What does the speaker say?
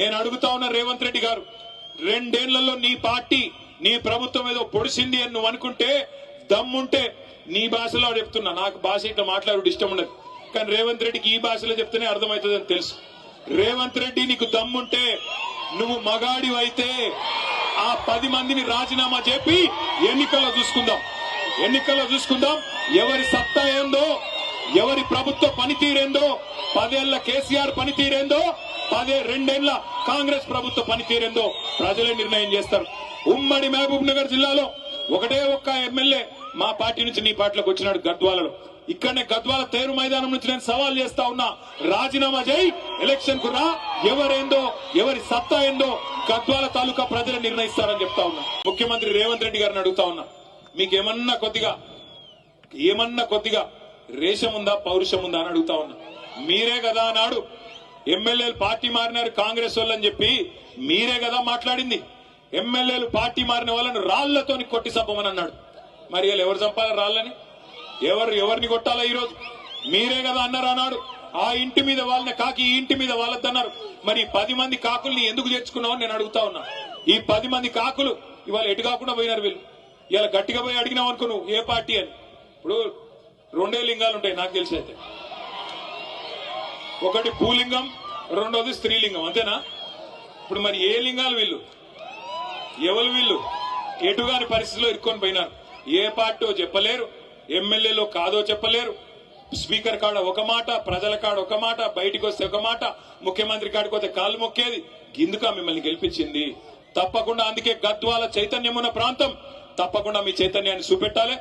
నేను అడుగుతా ఉన్న రేవంత్ రెడ్డి గారు రెండేళ్ళలో నీ పార్టీ నీ ప్రభుత్వం ఏదో పొడిసింది అని నువ్వు అనుకుంటే దమ్ముంటే నీ భాషలో చెప్తున్నా. నాకు భాష ఇట్లా మాట్లాడు ఇష్టం ఉండదు. కానీ రేవంత్ రెడ్డికి ఈ భాషలో చెప్తేనే అర్థమవుతుందని తెలుసు. రేవంత్ రెడ్డి నీకు దమ్ముంటే నువ్వు మగాడి అయితే ఆ పది మందిని రాజీనామా చెప్పి ఎన్నికల్లో చూసుకుందాం. ఎన్నికల్లో చూసుకుందాం. ఎవరి సత్తా ఏందో ఎవరి ప్రభుత్వ పనితీరేందో పదేళ్ళ కేసీఆర్ పనితీరేందో పదే రెండేళ్ళ కాంగ్రెస్ ప్రభుత్వ పనితీరేందో ప్రజలే నిర్ణయం చేస్తారు. ఉమ్మడి మహబూబ్ నగర్ జిల్లాలో ఒకటే ఒక్క ఎమ్మెల్యే మా పార్టీ నుంచి నీ పార్టీలోకి వచ్చినాడు గద్వాలలో. ఇక్కడనే గద్వాల తేరు మైదానం నుంచి నేను సవాల్ చేస్తా ఉన్నా రాజీనామా చేయి ఎలక్షన్కు రా ఎవరేందో ఎవరి సత్తా ఏందో గద్వాల తాలూకా ప్రజలు నిర్ణయిస్తారని చెప్తా ఉన్నా. ముఖ్యమంత్రి రేవంత్ రెడ్డి గారిని అడుగుతా ఉన్నా. మీకేమన్నా కొద్దిగా ఏమన్నా కొద్దిగా రేషం ఉందా పౌరుషం ఉందా అని అడుగుతా ఉన్నా. మీరే కదా అన్నాడు. ఎమ్మెల్యేలు పార్టీ మారినారు కాంగ్రెస్ వాళ్ళని చెప్పి మీరే కదా మాట్లాడింది. ఎమ్మెల్యేలు పార్టీ మారిన వాళ్ళని రాళ్ళతో కొట్టి చంపమని అన్నాడు. మరి వీళ్ళు ఎవరు చంపాలి రాళ్ళని? ఎవరు ఎవరిని కొట్టాలా ఈరోజు? మీరే కదా అన్నారు అన్నాడు. ఆ ఇంటి మీద వాళ్ళని కాకి ఈ ఇంటి మీద వాళ్ళద్దన్నారు మరి ఈ పది మంది కాకుల్ని ఎందుకు చేర్చుకున్నావు నేను అడుగుతా ఉన్నా. ఈ పది మంది కాకులు ఇవాళ ఎటు కాకుండా పోయినారు వీళ్ళు? ఇలా గట్టిగా పోయి అడిగినావు అనుకున్నావు ఏ పార్టీ అని? ఇప్పుడు రెండే లింగాలు ఉంటాయి నాకు తెలిసి అయితే. ఒకటి భూలింగం రెండోది స్త్రీలింగం అంతేనా? ఇప్పుడు మరి ఏ లింగాలు వీళ్ళు? ఎవరు వీళ్ళు? ఎటుగాని పరిస్థితిలో ఇరుక్కొని పోయినారు. ఏ పార్టీ చెప్పలేరు ఎమ్మెల్యేలో కాదో చెప్పలేరు. స్పీకర్ కాడ ఒక మాట ప్రజల కాడ ఒక మాట బయటికి వస్తే ఒక మాట ముఖ్యమంత్రి కాడికి వస్తే కాళ్ళు మొక్కేది. గిందుక మిమ్మల్ని గెలిపించింది. తప్పకుండా అందుకే గద్వాల చైతన్యం ఉన్న ప్రాంతం. తప్పకుండా మీ చైతన్యాన్ని చూపెట్టాలి.